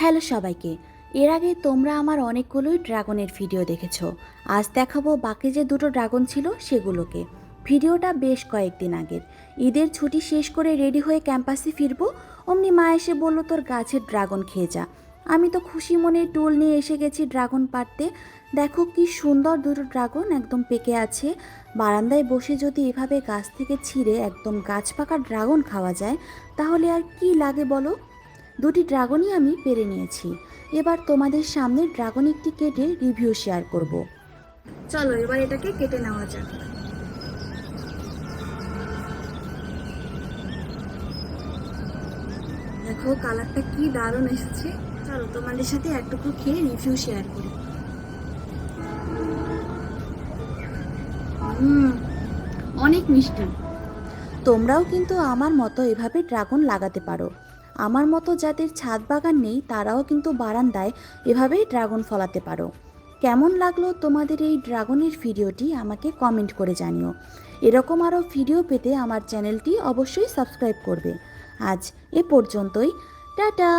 Hello সবাইকে। এর আগে তোমরা আমার অনেকগুলোই ড্রাগনের ভিডিও দেখেছ। আজ দেখাবো বাকি যে দুটো ড্রাগন ছিল সেগুলোকে। ভিডিওটা বেশ কয়েকদিন আগের। ঈদের ছুটি শেষ করে রেডি হয়ে ক্যাম্পাসে ফিরবো। অমনি মা এসে বলল, তোর গাছের ড্রাগন খেয়ে যা। আমি তো খুশি মনে টুল নিয়ে এসে গেছি ড্রাগন পাড়তে। দেখো কি সুন্দর দুটো ড্রাগন একদম পেকে আছে। বারান্দায় বসে যদি এভাবে গাছ থেকে ছিঁড়ে একদম গাছ পাকা ড্রাগন খাওয়া যায়, তাহলে আর কি লাগে বলো? দুটি ড্রাগনই আমি পেরে নিয়েছি। এবার তোমাদের সামনে ড্রাগন একটি কেটে রিভিউ শেয়ার করব। চলো, এবার এটাকে কেটে নেওয়া যাক। দেখো, কালারটা কি দারুণ এসেছে। চলো, তোমাদের সাথে একটুকু খেয়ে রিভিউ শেয়ার করি। অনেক মিষ্টি। তোমরাও কিন্তু আমার মতো এভাবে ড্রাগন লাগাতে পারো। আমার মতো যাদের ছাদ বাগান নেই, তারাও কিন্তু বারান্দায় এভাবেই ড্রাগন ফলাতে পারো। কেমন লাগল তোমাদের এই ড্রাগনের ভিডিওটি আমাকে কমেন্ট করে জানিও। এরকম আরও ভিডিও পেতে আমার চ্যানেলটি অবশ্যই সাবস্ক্রাইব করবে। আজ এ পর্যন্তই। টাটা!